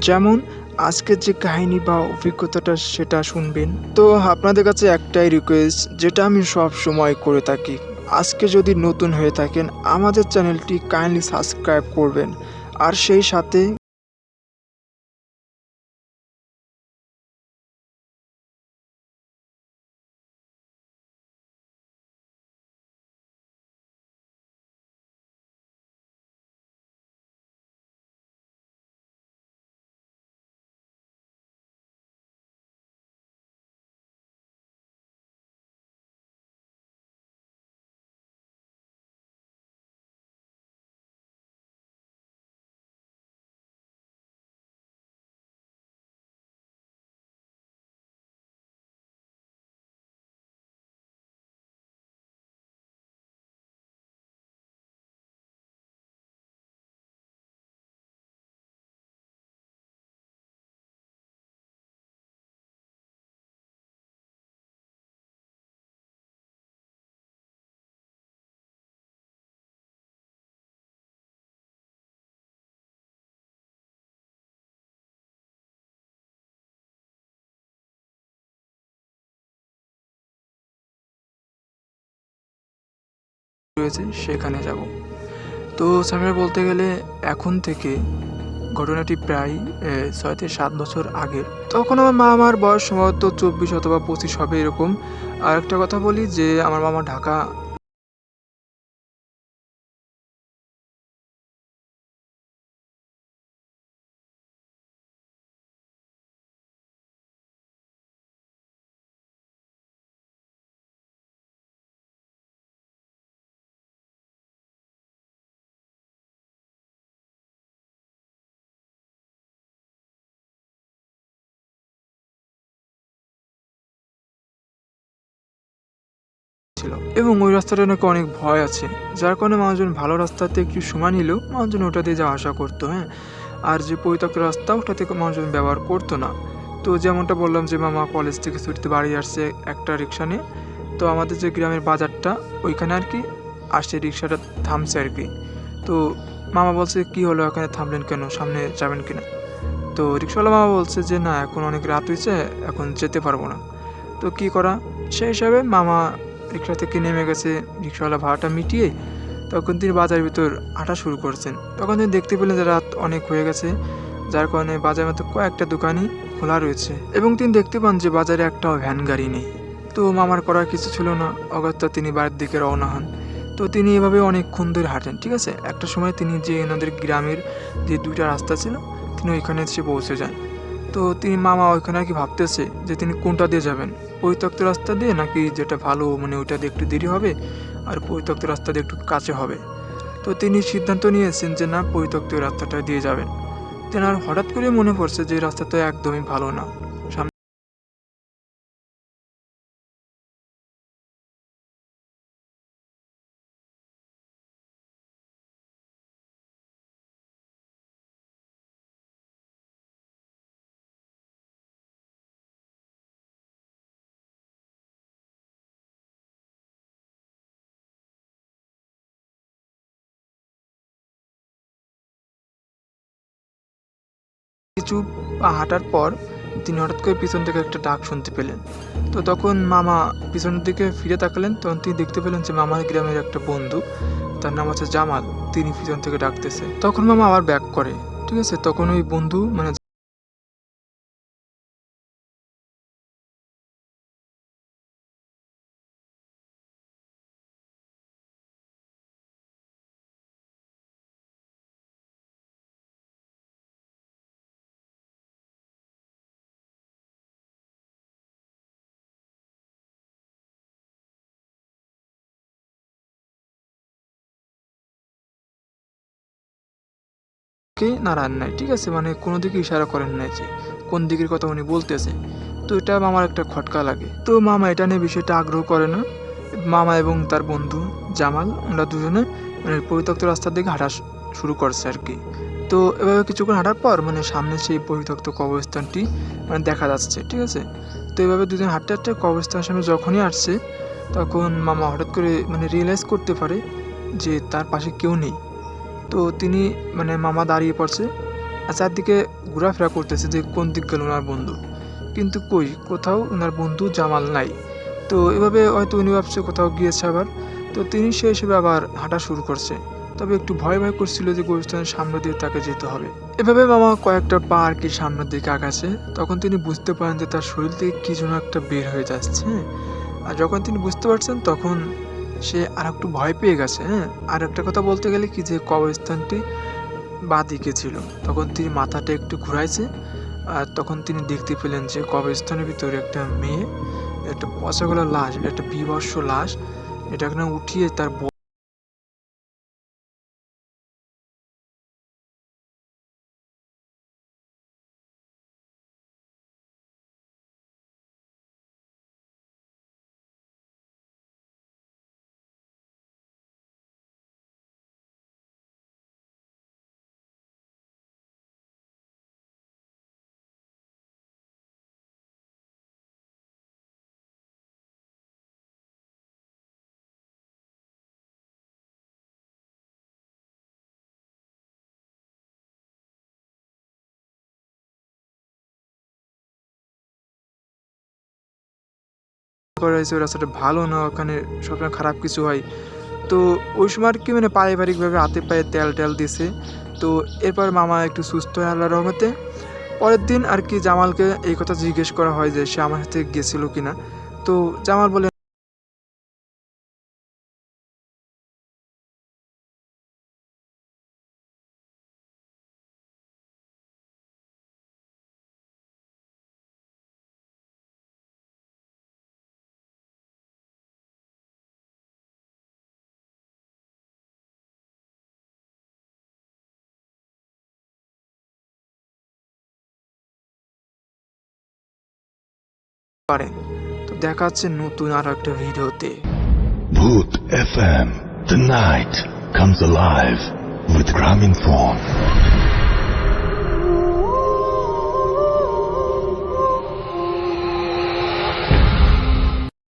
যেমন আজকের যে কাহিনী বা অভিজ্ঞতাটা সেটা শুনবেন। তো আপনাদের কাছে একটাই রিকোয়েস্ট যেটা আমি সব সময় করে থাকি। আজকে যদি নতুন হয়ে থাকেন, আমাদের চ্যানেলটি কাইন্ডলি সাবস্ক্রাইব করবেন। আর সেই সাথে রয়েছে, সেখানে যাব। তো স্যামের বলতে গেলে এখন থেকে ঘটনাটি প্রায় ছয় থেকে সাত বছর আগে তখন আমার মা আমার বয়স সম্ভবত চব্বিশ অথবা পঁচিশ হবে এরকম। আর একটা কথা বলি যে, আমার মামা ঢাকা ছিল এবং ওই রাস্তাটা নাকি অনেক ভয় আছে। যার কারণে মানুষজন ভালো রাস্তাতে একটু সময় নিলেও মানুষজন ওটা দিয়ে যাওয়া আসা করতো হ্যাঁ? আর যে পরিত্যক্ত রাস্তা ওটা থেকে মানুষজন ব্যবহার করতো না। তো যেমনটা বললাম যে মামা কলেজ থেকে ছুটিতে বাড়ি আসছে একটা রিক্সা নিয়ে। তো আমাদের যে গ্রামের বাজারটা, ওইখানে আর কি আসছে রিক্সাটা থামছে আর কি। তো মামা বলছে, কি হলো? এখানে থামলেন কেন? সামনে যাবেন কিনা? তো রিক্সাওয়ালা মামা বলছে যে, না, এখন অনেক রাত হয়েছে এখন যেতে পারব না। তো কি করা? সেই হিসাবে মামা রিক্সা থেকে নেমে গেছে। রিক্সাওয়ালা ভাড়াটা মিটিয়ে তখন তিনি বাজারের ভিতর হাঁটা শুরু করছেন। তখন তিনি দেখতে পেলেন যে রাত অনেক হয়ে গেছে। যার কারণে বাজারের মধ্যে কয়েকটা দোকানই খোলা রয়েছে এবং তিনি দেখতে পান যে বাজারে একটাও ভ্যান গাড়ি নেই। তো মামার করার কিছু ছিল না। অগত্যা তিনি বাড়ির দিকে রওনা হন। তো তিনি এভাবে অনেকক্ষণ ধরে হাঁটেন, ঠিক আছে? একটা সময় তিনি যে এনাদের গ্রামের যে দুইটা রাস্তা ছিল, তিনি ওইখানে এসে পৌঁছে যান। তো তিনি মামা ওইখানে আর কি ভাবতেছে যে তিনি কোনটা দিয়ে যাবেন? পরিত্যক্ত রাস্তা দিয়ে নাকি যেটা ভালো মানে ওইটা দিয়ে একটু দেরি হবে আর পরিত্যক্ত রাস্তা দিয়ে একটু কাছে হবে। তো তিনি সিদ্ধান্ত নিয়েছেন যে না, পরিত্যক্ত রাস্তাটা দিয়ে যাবেন। তেনার হঠাৎ করে মনে পড়ছে যে রাস্তা রাস্তাটা একদমই ভালো না। কিছু হাঁটার পর তিনি হঠাৎ করে পিছন থেকে একটা ডাক শুনতে পেলেন। তো তখন মামা পিছনের দিকে ফিরে তাকালেন, তখন তিনি দেখতে পেলেন যে মামার গ্রামের একটা বন্ধু, তার নাম হচ্ছে জামাল, তিনি পিছন থেকে ডাকতেছে। তখন মামা আবার ব্যাক করে, ঠিক আছে? তখন ওই বন্ধু মানে কে? নাড়ান নাই, ঠিক আছে? মানে কোনো দিকে ইশারা করেন নাই যে, কোন দিকের কথা উনি বলতেছে। তো এটা মামার একটা খটকা লাগে। তো মামা এটা নিয়ে বিষয়টা আগ্রহ করে না। মামা এবং তার বন্ধু জামাল, ওরা দুজনে মানে পরিত্যক্ত রাস্তার দিকে হাঁটা শুরু করছে আর কি। তো এভাবে কিছুক্ষণ হাঁটার পর মানে সামনে সেই পরিত্যক্ত কবরস্থানটি মানে দেখা যাচ্ছে, ঠিক আছে? তো এভাবে দুজন হাঁটতে হাঁটতে কবরস্থানের সামনে যখনই আসছে, তখন মামা হঠাৎ করে মানে রিয়েলাইজ করতে পারে যে তার পাশে কেউ নেই। তো তিনি মানে মামা দাঁড়িয়ে পড়ছে আর চারদিকে ঘোরাফেরা করতেছে যে কোন দিক গেল ওনার বন্ধু। কিন্তু কই, কোথাও ওনার বন্ধু জামাল নাই। তো এভাবে হয়তো উনি ভাবছে কোথাও গিয়েছে আবার। তো তিনি সে হিসেবে আবার হাঁটা শুরু করছে। তবে একটু ভয় ভয় করছিল যে গোরস্থানের সামনে দিয়ে তাকে যেতে হবে। এভাবে মামা কয়েকটা পা আর কি সামনের দিকে আগাছে তখন তিনি বুঝতে পারেন যে তার শরীর থেকে কি যেন একটা বের হয়ে যাচ্ছে হ্যাঁ। আর যখন তিনি বুঝতে পারছেন, তখন সে আর একটু ভয় পেয়ে গেছে হ্যাঁ? আর একটা কথা বলতে গেলে কি যে কবরস্থানটি বা দিকে ছিল। তখন তিনি মাথাটা একটু ঘুরাইছে, আর তখন তিনি দেখতে পেলেন যে কবরস্থানের ভিতরে একটা মেয়ে, একটা পচাগলা লাশ, একটা বিবর্ষ লাশ, এটা এখানে উঠিয়ে তার করা হয়েছে রাস্তাটা ভালো না, ওখানে সবসময় খারাপ কিছু হয়। তো ওই সময় আর কি মানে পারিবারিকভাবে হাতে পায়ে তেল টেল দিছে। তো এরপর মামা একটু সুস্থ হয় আল্লাহ রহমতে। পরের দিন আর কি জামালকে এই কথা জিজ্ঞেস করা হয় যে সে আমার সাথে গেছিল কিনা। তো জামাল বলে পারেন তো দেখাচ্ছে নতুন আর একটা ভিডিওতে। Bhoot F M, the night, comes live with Grameenphone